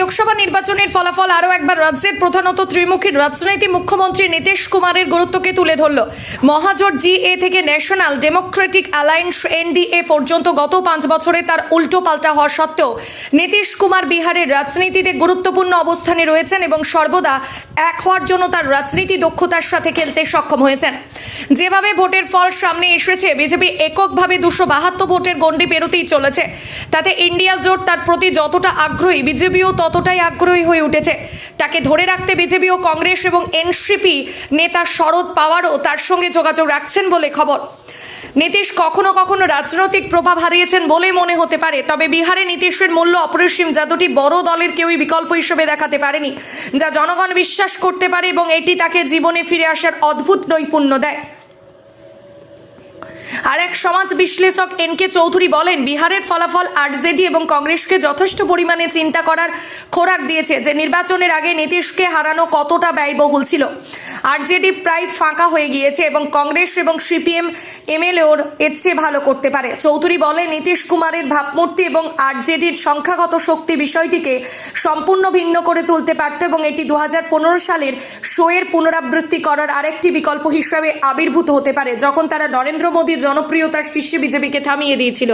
লোকসভা নির্বাচনের ফলাফল আরও একবার রাজ্যের প্রধানত ত্রিমুখী রাজনীতি মুখ্যমন্ত্রী নীতিশ কুমারের গুরুত্বকে তুলে ধরল। মহাজোট জিএ থেকে ন্যাশনাল ডেমোক্রেটিক অ্যালায়েন্স এনডিএ পর্যন্ত গত পাঁচ বছরে তার উল্টো পাল্টা হওয়া সত্ত্বেও নীতিশ কুমার বিহারের রাজনীতিতে গুরুত্বপূর্ণ অবস্থানে রয়েছেন এবং সর্বদা এক হওয়ার জন্য তার রাজনীতি দক্ষতার সাথে খেলতে সক্ষম হয়েছেন। যেভাবে ভোটের ফল সামনে এসেছে, বিজেপি এককভাবে দুশো বাহাত্তর ভোটের গণ্ডি পেরোতেই চলেছে। তাতে ইন্ডিয়া জোট তার প্রতি যতটা আগ্রহী, বিজেপিও ততটাই আগ্রহী হয়ে উঠেছে। তাকে ধরে রাখতে বিজেপি ও কংগ্রেস এবং এনসিপি নেতা শরদ পাওয়ারও তার সঙ্গে যোগাযোগ রাখছেন বলে খবর। নীতিশ কখনো কখনো রাজনৈতিক প্রভাব হারিয়েছেন বলেই মনে হতে পারে, তবে বিহারে নীতিশের মূল্য অপরিসীম যা দুটি বড় দলের কেউই বিকল্প হিসেবে দেখাতে পারেনি, যা জনগণ বিশ্বাস করতে পারে এবং এটি তাকে জীবনে ফিরে আসার অদ্ভুত নৈপুণ্য দেয়। আর এক সমাজ বিশ্লেষক এন কে চৌধুরী বলেন, বিহারের ফলাফল আরজেডি এবং কংগ্রেসকে যথেষ্ট পরিমাণে চিন্তা করার খোরাক দিয়েছে যে নির্বাচনের আগে নীতিশকে হারানো কতটা ব্যয়বহুল ছিল। আরজেডি প্রায় ফাঁকা হয়ে গিয়েছে এবং কংগ্রেস এবং সিপিএম এমএলএর এর চেয়ে ভালো করতে পারে। চৌধুরী বলেন, নীতিশ কুমারের ভাবমূর্তি এবং আরজেডির সংখ্যাগত শক্তি বিষয়টিকে সম্পূর্ণ ভিন্ন করে তুলতে পারত এবং এটি দু হাজার পনেরো সালের শোয়ের পুনরাবৃত্তি করার আরেকটি বিকল্প হিসাবে আবির্ভূত হতে পারে, যখন তারা নরেন্দ্র মোদীর জনপ্রিয়তার শীর্ষে বিজেপিকে থামিয়ে দিয়েছিল।